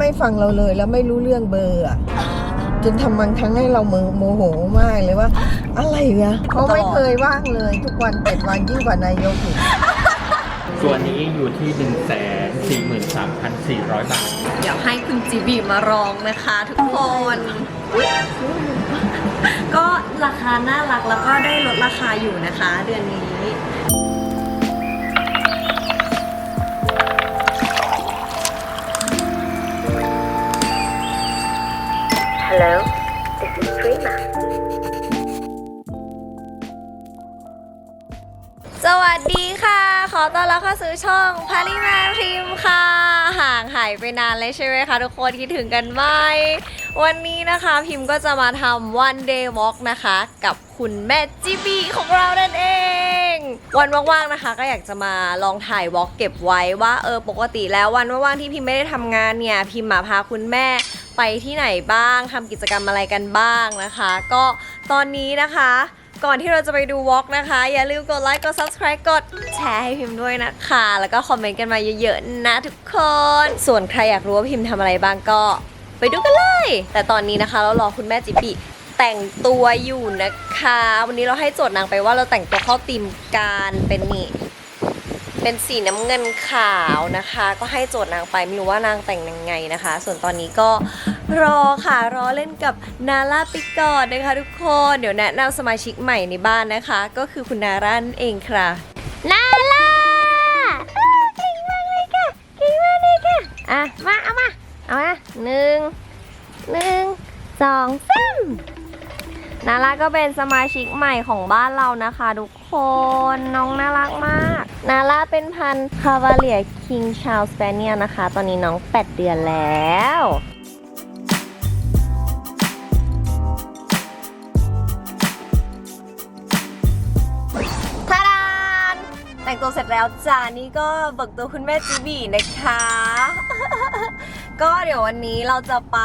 ไม่ฟังเราเลยแล้วไม่รู้เรื่องเบอร์อะจนทำบางครั้งให้เราโมโมโหมากเลยว่า อะไรเนี่ยเขาไม่เคยว่างเลย ทุกวันเจ็ดวันยิ่งกว่านายกอีกส่วนนี้อยู่ที่1 4 3 4 0 0บาท เดี๋ยวให้คุณจีบีมาร้องนะคะทุกคน ก็ราคาน่ารักแล้วก็ได้ลดราคาอยู่นะคะ เดือนนี้ Hello, this is Prima. สวัสดีค่ะ ขอต้อนรับเข้าสู่ช่องพาริมาพิมค่ะ ห่างหายไปนานเลยใช่ไหมคะทุกคนคิดถึงกันไหม วันนี้นะคะพิมก็จะมาทำ one day walk นะคะ กับคุณแม่จิบีของเรานั่นเอง วันว่างๆนะคะ ก็อยากจะมาลองถ่ายวอล์กเก็บไว้ว่าเออปกติแล้ววันว่างๆที่พิมไม่ได้ทำงานเนี่ยพิมมาพาคุณแม่ไปที่ไหนบ้างทำกิจกรรมอะไรกันบ้างนะคะ ก็ตอนนี้นะคะก่อนที่เราจะไปดูวอล์กนะคะ อย่าลืมกดไลค์กด subscribe กดแชร์ให้พิมพ์ด้วยนะคะ แล้วก็คอมเมนต์กันมาเยอะๆนะทุกคน ส่วนใครอยากรู้ว่าพิมพ์ทำอะไรบ้างก็ ไปดูกันเลย แต่ตอนนี้นะคะ เรารอคุณแม่จิปิแต่งตัวอยู่นะคะ วันนี้เราให้โจทย์นางไปว่าเราแต่งตัวเข้าธีมการเป็นนี่เป็นสีน้ำเงินขาวนะคะ ก็ให้โจทย์นางไปไม่รู้ว่านางแต่งยังไงนะคะ ส่วนตอนนี้ก็รอค่ะรอเล่นกับนาร่าไปก่อนนะคะ ทุกคนเดี๋ยวแนะนำสมาชิกใหม่ในบ้านนะคะ ก็คือคุณนาร่านเองค่ะนาร่าเก่งมากเลยค่ะเก่งมากเลยค่ะอะมาเอามา เอามหนึ่งหนึ่งสองสามนาร่าก็เป็นสมาชิกใหม่ของบ้านเรานะคะทุกคนน้องน่ารักมากนาราเป็นพันธุ์คาวาเลียคิงชา s สเปเนียนะคะ ตอนนี้น้อง 8 เดือนแล้วทาดานแต่งตัวเสร็จแล้วจ้านี่ก็เบิกตัวคุณแม่จีบีนะคะ ก็เดี๋ยววันนี้เราจะไป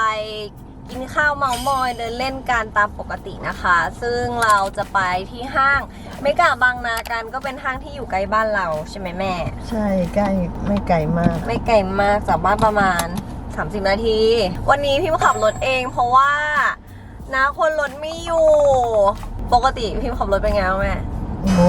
กินข้าวเมามอยเดินเล่นกันตามปกตินะคะ ซึ่งเราจะไปที่ห้างเมกาบางนากันก็เป็นห้างที่อยู่ใกล้บ้านเราใช่ไหมแม่ ใช่ใกล้ไม่ไกลมาก ไม่ไกลมากจากบ้านประมาณ 30 นาที วันนี้พิมขับรถเองเพราะว่าน้าคนรถไม่อยู่ ปกติพิมขับรถเป็นไงบ้างแม่โอ้โห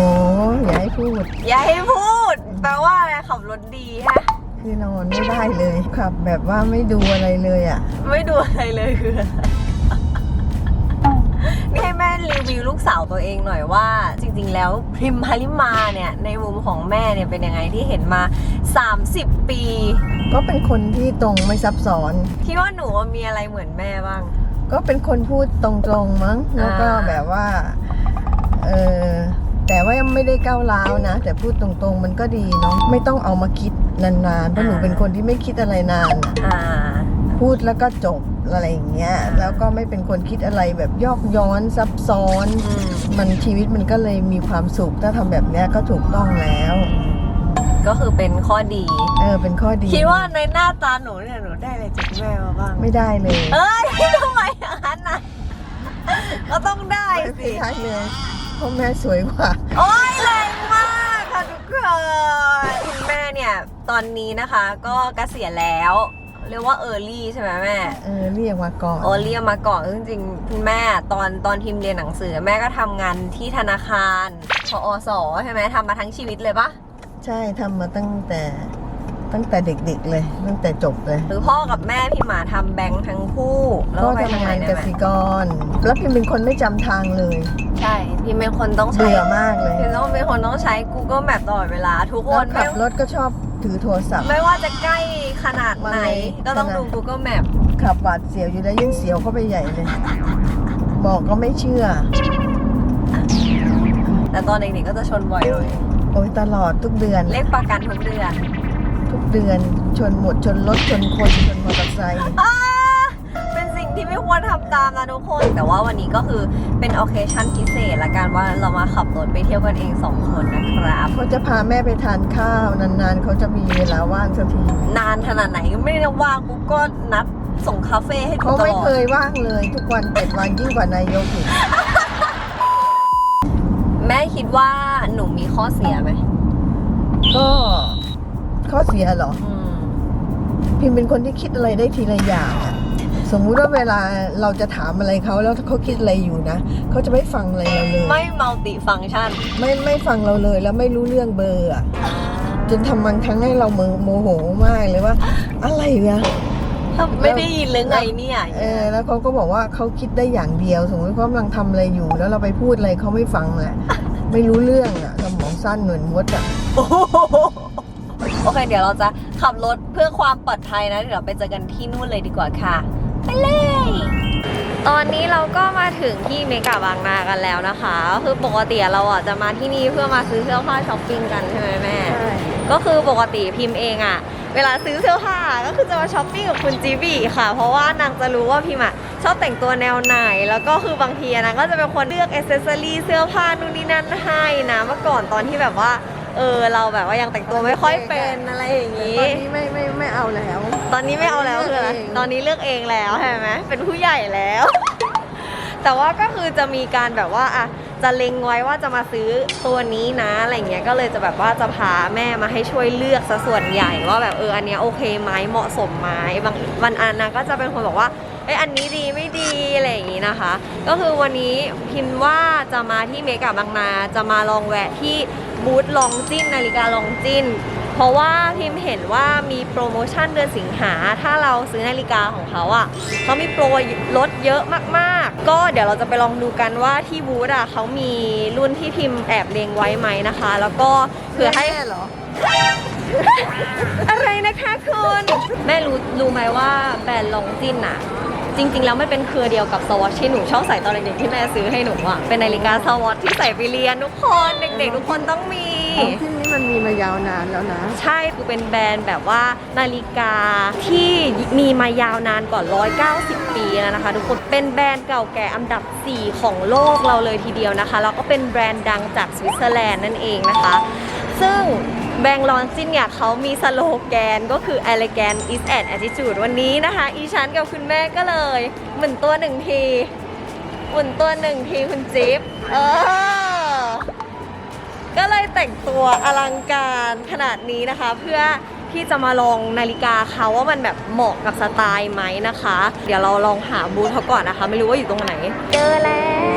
อย่าให้พูด อย่าให้พูด แปลว่าอะไรขับรถดีฮะ คือนอนไม่ได้เลย ขับแบบว่าไม่ดูอะไรเลยอะ ไม่ดูอะไรเลยคืออะไรนี่ให้แม่รีวิวลูกสาวตัวเองหน่อยว่า จริงๆ แล้วพริมพาริมาเนี่ย ในมุมของแม่เนี่ยเป็นยังไงที่เห็นมา 30 ปี ก็เป็นคนที่ตรงไม่ซับซ้อน คิดว่าหนูว่ามีอะไรเหมือนแม่บ้าง ก็เป็นคนพูดตรงๆมั้งแล้วก็อ่าแบบว่า เออแต่ว่ายังไม่ได้ก้าวร้าวนะ แต่พูดตรงๆ มันก็ดีเนาะไม่ต้องเอามาคิด นานๆ เพราะหนูเป็นคนที่ไม่คิดอะไรนานอะอ่า พูดแล้วก็จบอะไรอย่างเงี้ย แล้วก็ไม่เป็นคนคิดอะไรแบบยอกย้อนซับซ้อน อืม มันชีวิตมันก็เลยมีความสุข ถ้าทำแบบเนี้ยก็ถูกต้องแล้ว ก็คือเป็นข้อดี เออ เป็นข้อดีคิดว่าในหน้าตาหนูเนี่ยหนูได้อะไรจากแม่มาบ้าง ไม่ได้เลยเอ้ยทำไมอย่างนั้นน่ะก็ต้องได้ไม่สิใช่เลยเพราะแม่สวยกว่า โอ้ยแรงมากค่ะทุกคนคุณแม่เนี่ย ตอนนี้นะคะ ก็เกษียณแล้ว เรียกว่าเออร์ลี่ใช่ไหมแม่ เออเรียกมาก่อนเออร์ลี่มาก่อนจริงๆคุณแม่ตอนตอนทีมเรียนหนังสือแม่ก็ทำงานที่ธนาคารพออสใช่ไหมทำมาทั้งชีวิตเลยปะใช่ทำมาตั้งแต่ตั้งแต่เด็กๆเลย ตั้งแต่จบเลยหรือพ่อกับแม่พี่หมาทำแบงค์ทั้งคู่แล้วก็ก็ไปทำทำงานได้กไหมสิกร แล้วพิมเป็นคนไม่จำทางเลยใช่พี่เป็นคนต้องใช้เบื่อมากเลย พี่ต้องเป็นคนต้องใช้ Google Map ตลอดเวลาทุกคแล้วนขัไม่บรถก็ชอบ ถือโทรศัพท์ ไม่ว่าจะใกล้ขนาดไหนไม่ก็ต้องขนาดดู Google Map ขับหวาดเสียวอยู่แล้วยิ่งเสียวเข้าไปใหญ่เลย บอกก็ไม่เชื่อ แต่ตอนเด็กๆก็จะชนบ่อยเลย โอ้ยตลอดทุกเดือน เลขประกันทุกเดือน ทุกเดือนชนหมดชนรถชนคนชนมอเตอร์ไซค์ ควรทำตามนะทุกคน แต่ว่าวันนี้ก็คือเป็น occasion พิเศษละกันว่าเรามาขับรถไปเที่ยวกันเองสองคนนะครับเขาจะพาแม่ไปทานข้าวนานๆเขาจะมีเวลาว่างสักทีนานขนาดไหนก็ไม่ได้ว่างกูก็นัดส่งคาเฟ่ให้ดูเขาตไม่ลอเคดยว่างเลย ทุกวันเจ็ดวันยิ่งกว่านายกอีกแม่คิดว่าหนูมีข้อเสียไหมก็ข้อเสียเหรออืมพิมเป็นคนที่คิดอะไรได้ทีละอย่างอะ สมมุติว่าเวลาเราจะถามอะไรเขาแล้วเขาคิดอะไรอยู่นะเขาจะไม่ฟังอะไรเราเลย ไม่มัลติฟังชันไม่ไม่ฟังเราเลยแล้วไม่รู้เรื่องเบอร์อะจนทำบางครั้งให้เราโมโมโหมากเลยว่า อะไรวะไม่ได้ยินหรือไงเนี่ยเออแล้วเขาก็บอกว่าเขาคิดได้อย่างเดียว สมมติเขากำลังทำอะไรอยู่ แล้วเราไปพูดอะไรเขาไม่ฟังแหละไม่รู้เรื่องอะสมองสั้นเหมือนมดอะโอ้โหโอเค เดี๋ยวเราจะขับรถเพื่อความปลอดภัยนะ เดี๋ยวเราไปเจอกันที่นู่นเลยดีกว่าค่ะ ไปเลย ตอนนี้เราก็มาถึงที่เมกาบางนากันแล้วนะคะ คือปกติเราอะจะมาที่นี่เพื่อมาซื้อเสื้อผ้าช้อปปิ้งกันใช่ไหมแม่ ก็คือปกติพิมพ์เองอะเวลาซื้อเสื้อผ้าก็คือจะมาช้อปปิ้งกับคุณจีบีค่ะ เพราะว่านางจะรู้ว่าพิมอะชอบแต่งตัวแนวไหน แล้วก็คือบางทีอะนางก็จะเป็นคนเลือกอ c เซสซอรี่เสื้อผ้านู่นนี่นั่นให้นะ เมื่อก่อนตอนที่แบบว่า เออเราแบบว่ายังแต่งตัวไม่ค่อยเป็นอะไรอย่างตนี้อนนี้ไม่ไม่ไม่เอาแล้ว ตอนนี้ไม่เอาแล้วคืออะไรเลือกเองตอนนี้เลือกเองแล้วใช่ไหมเป็นผู้ใหญ่แล้ว แต่ว่าก็คือจะมีการแบบว่าอะจะเล็งไว้ว่าจะมาซื้อตัวนี้นะอะไรเงี้ยก็เลยจะแบบว่าจะพาแม่มาให้ช่วยเลือกซะส่วนใหญ่ว่าแบบเอออันเนี้ยโอเคไหมเหมาะสมไหมบางวันอันนะก็จะเป็นคนบอกว่าเอ้ยอันนี้ดีไม่ดีอะไรอย่างงี้นะคะ ก็คือวันนี้พิมพ์ว่าจะมาที่เมกะบางนาจะมาลองแวะที่ บูธลองจิ้นนาฬิกาลองจิ้น เพราะว่าพิมพ์เห็นว่ามีโปรโมชั่นเดือนสิงหา ถ้าเราซื้อนาฬิกาของเขาอะ่ะเขามีโปรลดเยอะมากๆ ก็เดี๋ยวเราจะไปลองดูกันว่าที่บูธอะเขามีรุ่นที่พิมพ์แอบเลงไว้ไหมนะคะ แล้วก็เผื่อให้แม่เหรออะไรนะคะคุณ แม่รู้รู้ไหมว่าแบรนด์ลองจินอะ จริง ๆ แล้วมันเป็นเครือเดียวกับสวอตที่หนูชอบใส่ตอนเด็กๆที่แม่ซื้อให้หนูอะเป็นนาฬิกาสวอตที่ใส่ไปเรียนทุกคนเด็กๆ ทุกคนต้องมี ที่นี้มันมีมายาวนานแล้วนะ ใช่คือเป็นแบรนด์แบบว่านาฬิกาที่มีมายาวนานกว่า 190 ปีแล้วนะคะ ทุกคนเป็นแบรนด์เก่าแก่อันดับ 4 ของโลกเราเลยทีเดียวนะคะแล้วก็เป็นแบรนด์ดังจากสวิตเซอร์แลนด์นั่นเองนะคะ ซึ่ง แบรนด์ลอนจินเนี่ยเขามีสโลแกนก็คือ elegant is an attitude วันนี้นะคะ อีฉันกับคุณแม่ก็เลยหมุนตัวหนึ่งทีหมุนตัวหนึ่งทีคุณจิ๊บเออก็เลยแต่งตัวอลังการขนาดนี้นะคะ เพื่อที่จะมาลองนาฬิกาเขาว่ามันแบบเหมาะกับสไตล์ไหมนะคะ เดี๋ยวเราลองหาบูธเขาก่อนนะคะ ไม่รู้ว่าอยู่ตรงไหน เจอแล้ว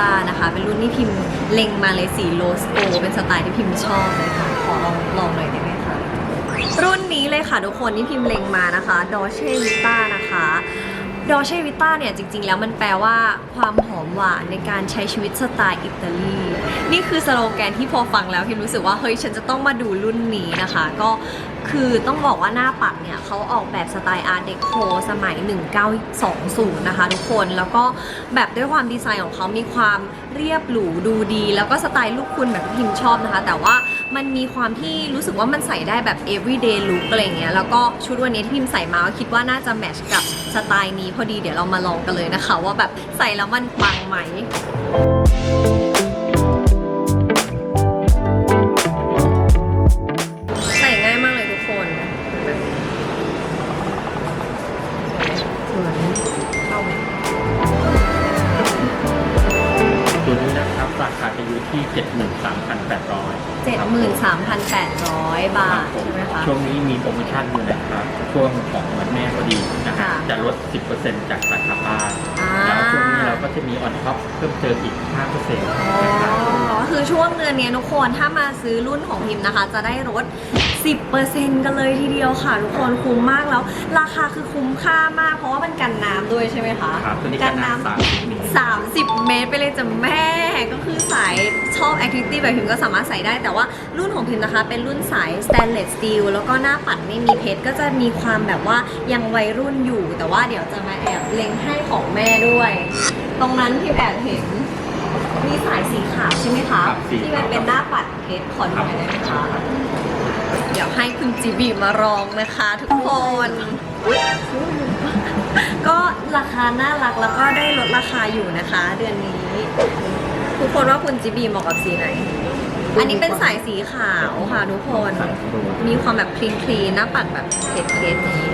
ตานะคะ เป็นรุ่นที่พิมพ์เล็งมาเลยสีโลสโกเป็นสไตล์ที่พิมพ์ชอบเลยค่ะ ขอลองลองหน่อยได้ไหมคะรุ่นนี้เลยค่ะทุกคนที่พิมพ์เล็งมานะคะดอเช่ลิต้านะคะ Dolce Vita เนี่ยจริง ๆ แล้วมันแปลว่าความหอมหวานในการใช้ชีวิตสไตล์อิตาลี นี่คือสโลแกนที่พอฟังแล้วพิมรู้สึกว่า เฮ้ย ฉันจะต้องมาดูรุ่นนี้นะคะ ก็คือต้องบอกว่าหน้าปัดเนี่ยเขาออกแบบสไตล์อาร์เดโคสมัย 1920 นะคะทุกคนแล้วก็แบบด้วยความดีไซน์ของเขามีความเรียบหรูดูดี แล้วก็สไตล์ลูกคุณแบบที่พิมชอบนะคะ แต่ว่า มันมีความที่รู้สึกว่ามันใส่ได้แบบ everyday look อะไรเงี้ย แล้วก็ชุดวันนี้ที่พิมใส่มาก็คิดว่าน่าจะแมทช์กับสไตล์นี้พอดีเดี๋ยวเรามาลองกันเลยนะคะ ว่าแบบใส่แล้วมันปังไหม 73,800เจ็ดหมื่นสามพันแปดร้อยบาทใช่ไหมคะ ช่วงนี้มีโปรโมชั่นอยู่นะครับ ช่วงของวันแม่พอดีนะฮะค่ะ จะลด 10%จากราคาบ้าน อ่าแล้วช่วงนี้เราก็จะมีออนท็อปเพิ่มเติมอีก 5%นะอ๋ครับ อ คือช่วงเดือนนี้ทุกคนถ้ามาซื้อรุ่นของพิมพ์นะคะ จะได้ลด10%กันเลยทีเดียวค่ะ ทุกคนคุ้มมากแล้ว ราคาคือคุ้มค่ามาก เพราะว่ามันกันน้ำด้วยใช่ไหมคะครับตัวนี้กันน้ำสามสิบมิล30 เมตรไปเลยจ้ะแม่ก็คือสายชอบแอคทิวิตี้แบบพิมพ์ก็สามารถใส่ได้ แต่ว่ารุ่นของพิมพ์นะคะ เป็นรุ่นสาย stainless steel แล้วก็หน้าปัดไม่มีเพชรก็จะมีความแบบว่ายังวัยรุ่นอยู่ แต่ว่าเดี๋ยวจะมาแอบเล็งให้ของแม่ด้วย ตรงนั้นพิมพ์แอบเห็น มีสายสีขาวใช่ไหมคะครับสีที่ขาวมันเป็นหน้าปัดเพชรขอดูหน่อยได้ไหมคะเดี๋ยวให้คุณจีบีมาลองนะคะทุกคน ก็ราคาน่ารักแล้วก็ได้ลดราคาอยู่นะคะ เดือนนี้ ทุกคนว่าคุณจีบีเหมาะกับสีไหน อันนี้เป็นสายสีขาวค่ะทุกคนใส่ดู มีความแบบคลีนคลีนหน้าปัดแบบเผ็ดเผ็ดๆนี้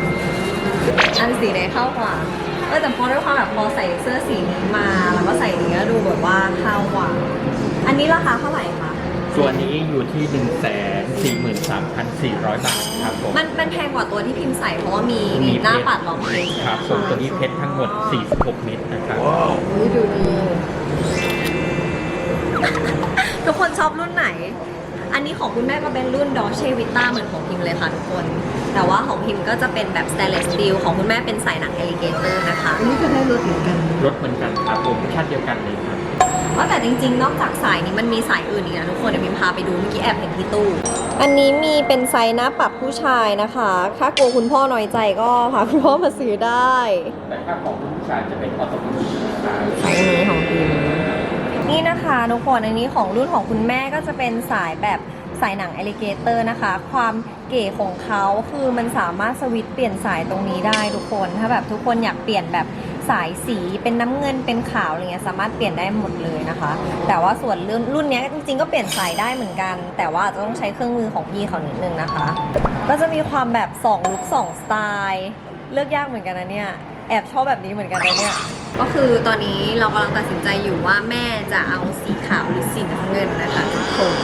อันสีไหนเข้ากว่าเออแต่พอด้วยความแบบพอใส่เสื้อสีนี้มา แล้วก็ใส่ คาเท่าไหร่คะส่วนนี้อยู่ที่ 1 4 3 4 0 0 บาทครับผม มันมันแพงกว่าตัวที่พิมพ์ใส่เพราะว่ามีมีมีหน้าเพชรปัดรองเพชรครับผมตัวนี้เพชรทั้งหมด 46 เม็ดนะครับนี่ดูดี ทุกคนชอบรุ่นไหน อันนี้ของคุณแม่ก็เป็นรุ่นดอเชวิต้าเหมือนของพิมเลยค่ะทุกคน แต่ว่าของพิมก็จะเป็นแบบ stainless steel ของคุณแม่เป็นสายหนัง alligator นะคะ อันนี้ก็ได้รถเหมือนกัน รถเหมือนกันครับผมชาติเดียวกันเลยครับ ว่าแต่จริงๆ นอกจากสายนี้มันมีสายอื่นอีกนะทุกคนเดี๋ยวพิมพาไปดูเมื่อกี้แอบเห็นที่ตู้ อันนี้มีเป็นไซส์หน้าปรับผู้ชายนะคะ ถ้ากลัวคุณพ่อน้อยใจก็พาคุณพ่อมาซื้อได้ แต่ถ้าของผู้ชายจะเป็นออโตเมติกนะครับไซส์นี้ของพิมนี่นะคะทุกคนอันนี้ของรุ่นของคุณแม่ก็จะเป็นสายแบบสายหนัง alligator นะคะ ความเก๋ของเขาคือมันสามารถสวิตช์เปลี่ยนสายตรงนี้ได้ทุกคน ถ้าแบบทุกคนอยากเปลี่ยนแบบ สายสีเป็นน้ำเงินเป็นขาวอะไรเงี้ยสามารถเปลี่ยนได้หมดเลยนะคะ แต่ว่าส่วนรุ่นรุ่นเนี้ยจริงๆก็เปลี่ยนสายได้เหมือนกัน แต่ว่าจะต้องใช้เครื่องมือของพี่เขานิดนึงนะคะ ก็จะมีความแบบ2ลุค2สไตล์เลือกยากเหมือนกันนะเนี่ยแอบชอบแบบนี้เหมือนกันนะเนี่ยก็คือตอนนี้เรากำลังตัดสินใจอยู่ว่าแม่จะเอาสีขาวหรือสีน้ำเงินนะคะทุกคน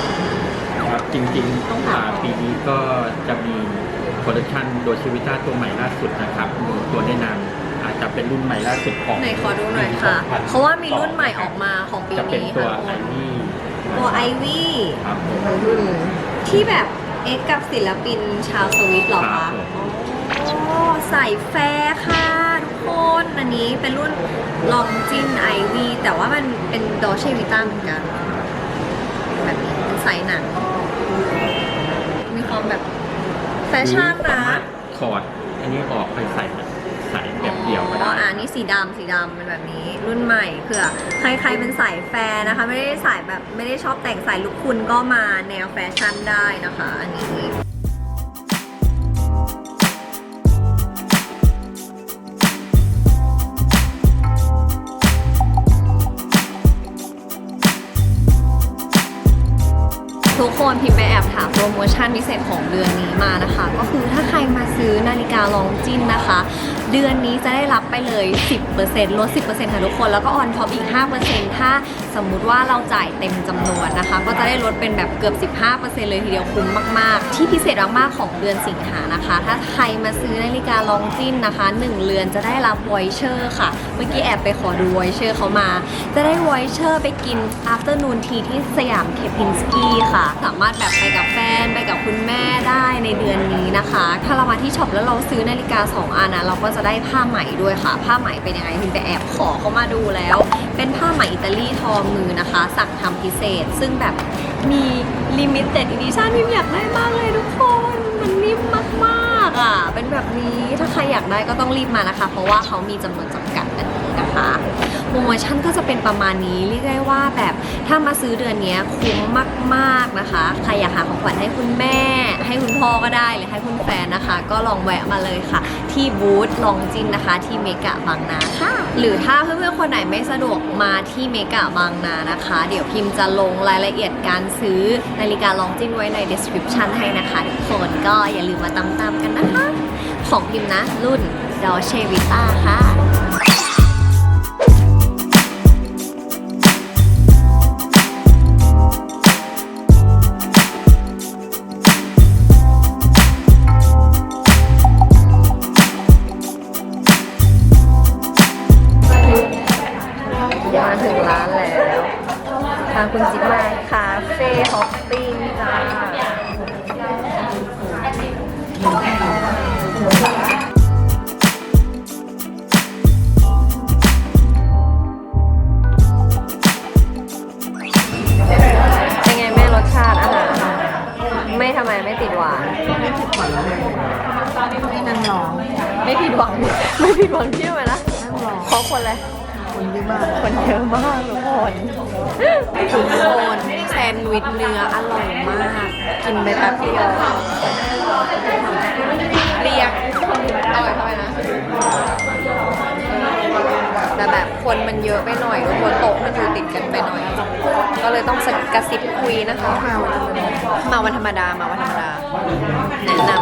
ครับจริงๆต้องาปีนี้ก็จะมีคอลเลคชันโดชิวิต้าตัวใหม่ล่าสุดนะครับ ตัวแนะนำ อาจจะเป็นรุ่นใหม่ล่าสุดของไหนขอดูหน่อยค่ะ 2022เพราะว่ามีรุ่นใหม่ออกมาของปีจะเป็นนี้ตัวค่ะไอวี่ตัวไอวี่ครับผมรุ่นที่แบบเอ็กกับศิลปินชาวสวิตเหรอครัคะบผมโอ้ใส่แฟร์ค่ะทุกคนอันนี้เป็นรุ่นลองจินไอวีแต่ว่ามันเป็นดอเชวิต้าเหมือนกัน แบบนี้เป็นไซส์หนังมีความแบบแฟชั่นหรือสานะมารถถอดอันนี้ออกไปใส่ใส่แบบเดียวก็อ๋ได้ออันนี้สีดำสีดำเป็นแบบนี้ รุ่นใหม่เผื่อใครๆเป็นสายแฟร์นะคะ ไม่ได้สายแบบไม่ได้ชอบแต่งสายลุคคุณก็มาแนวแฟชั่นได้นะคะ อันนี้ทุกคนพิมพ์ไปแอบถามโปรโมชั่นพิเศษของเดือนนี้มานะคะ ก็คือถ้าใครมาซื้อนาฬิกาลองจินนะคะ เดือนนี้จะได้รับไปเลย 10%ลด 10%ค่ะทุกคน แล้วก็ออนท็อปอีก 5%ถ้าสมมุติว่าเราจ่ายเต็มจำนวนนะคะ ก็จะได้ลดเป็นแบบเกือบ 15%เลยทีเดียวคุ้มมาก ๆ ที่พิเศษมากๆของเดือนสิงหานะคะ ถ้าใครมาซื้อนาฬิกาลองจิ้นนะคะ 1 เรือนจะได้รับวอยเชอร์ค่ะ เมื่อกี้แอบไปขอดูวอยเชอร์เขามา จะได้วอยเชอร์ไปกิน afternoon tea ที่สยามเคพินสกี้ค่ะ สามารถแบบไปกับแฟนไปกับคุณแม่ได้ในเดือนนี้นะคะ ถ้าเรามาที่ช็อปแล้วเราซื้อนาฬิกา 2 อันนะเราก็จะได้ผ้าไหมด้วยค่ะ ผ้าไหมเป็นยังไงพิมไปแอบขอเขามาดูแล้ว เป็นผ้าไหมอิตาลีทอมือนะคะ สั่งทำพิเศษ ซึ่งแบบมีลิมิเต็ดอีดิชั่นพิมอยากได้มากเลยทุกคน มันนิ่มมากๆอะ เป็นแบบนี้ถ้าใครอยากได้ก็ต้องรีบมานะคะ เพราะว่าเขามีจำนวนจำกัดนั่น นะคะโปรโมชั่นก็จะเป็นประมาณนี้เรียกได้ว่าแบบถ้ามาซื้อเดือนนี้คุ้มมากๆนะคะ ใครอยากหาของขวัญให้คุณแม่ ให้คุณพ่อก็ได้หรือให้คุณแฟนนะคะ ก็ลองแวะมาเลยค่ะ ที่บูธลองจินนะคะ ที่เมกะบางนาค่ะ หรือถ้าเพื่อนๆคนไหนไม่สะดวกมาที่เมกะบางนานะคะ เดี๋ยวพิมพ์จะลงรายละเอียดการซื้อนาฬิกาลองจินไว้ใน description ให้นะคะทุกคนก็อย่าลืมมาตามๆกันนะคะ ของพิมพ์นะรุ่น Dolce Vita ค่ะำไมไม่ติดหวาน ไม่ผิดหวังเลยนี่นั่งรอไม่ผิดหวัง ไม่ผิดหวังที่ไหมนะนั่งรอเพราะคนอะไรคนเยอะมากคนเยอะมากทุกคนทุกคนแซนด์วิชเนื้ออร่อยมาก กินไปแป๊บเดียวเรียกอร่อยเท่าไหร่นะ แต่แบบคนมันเยอะไปหน่อยทุกคนโต๊ะมันอยู่ติดกันไปหน่อย ก็เลยต้องกระซิบคุยนะคะมาวันธรรมดามาวันธรรมดาแนะน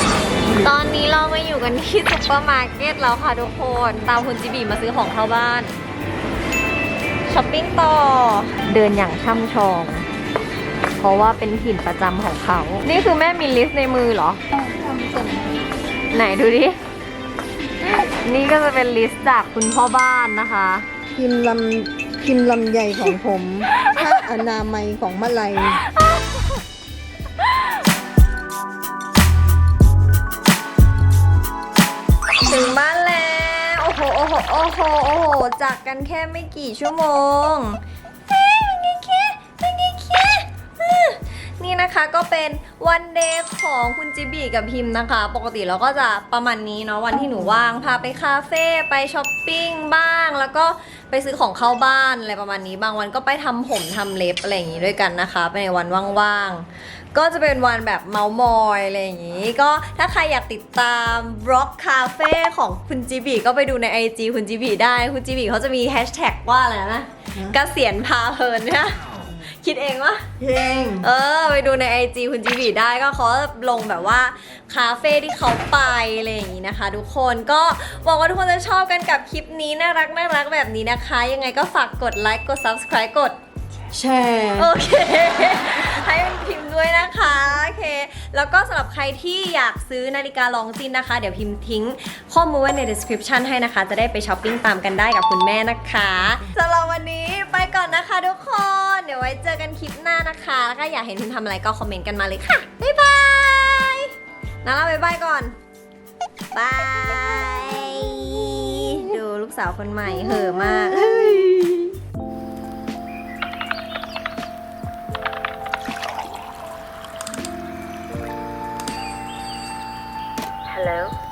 ำตอนนี้เรามาอยู่กันที่ซุปเปอร์มาร์เก็ตแล้วค่ะทุกคนตามคุณจิบีมาซื้อของเข้าบ้านช้อปปิ้งต่อเดินอย่างช่ำชอง เพราะว่าเป็นถิ่นประจำของเขา นี่คือแม่มีลิสต์ในมือเหรอ ไหนดูดิ นี่ก็จะเป็นลิสต์จากคุณพ่อบ้านนะคะ พิมพ์ลำพิมพ์ลำใหญ่ของผมผ้าอนามัยของมะไลถึงบ้านแล้ว โอ้โห โอ้โห โอ้โห โอ้โห จากกันแค่ไม่กี่ชั่วโมง นี่นะคะก็เป็นวันเดย์ของคุณจิบีกับพิมพ์นะคะ ปกติเราก็จะประมาณนี้เนาะวันที่หนูว่างพาไปคาเฟ่ไปช้อปปิ้งบ้าง แล้วก็ไปซื้อของเข้าบ้านอะไรประมาณนี้ บางวันก็ไปทำผมทำเล็บอะไรอย่างงี้ด้วยกันนะคะในวันว่างๆก็จะเป็นวันแบบเมาส์มอยอะไรอย่างนี้ ก็ถ้าใครอยากติดตามบล็อกคาเฟ่ของคุณจีบีก็ไปดูใน IG คุณจีบีได้คุณจีบีเขาจะมีแฮชแท็กว่าอะไรนะเกษียณพาเพลินเนี่ย คิดเองวะเพลงเออ ไปดูใน IG คุณจีบีได้ก็เขาลงแบบว่าคาเฟ่ที่เขาไปอะไรอย่างนี้นะคะ ทุกคนก็หวังว่าทุกคนจะชอบกันกับคลิปนี้น่ารักน่ารักแบบนี้นะคะ ยังไงก็ฝากกดไลค์กด subscribe กดแชร์โอเค ให้มันพิมพ์ด้วยนะคะโอเค แล้วก็สำหรับใครที่อยากซื้อนาฬิกาลองจินนะคะ เดี๋ยวพิมพ์ทิ้งข้อมูลไว้ใน description ให้นะคะ จะได้ไปช้อปปิ้งตามกันได้กับคุณแม่นะคะสำหรับวันนี้ไป ก่อนนะคะทุกคน เดี๋ยวไว้เจอกันคลิปหน้านะคะ แล้วก็อยากเห็นพิมทำอะไรก็คอมเมนต์กันมาเลยค่ะ บ๊ายบายนาลาบ๊ายบายก่อนบายดูลูกสาวคนใหม่เห่อมาก Hello, this is Dreamer.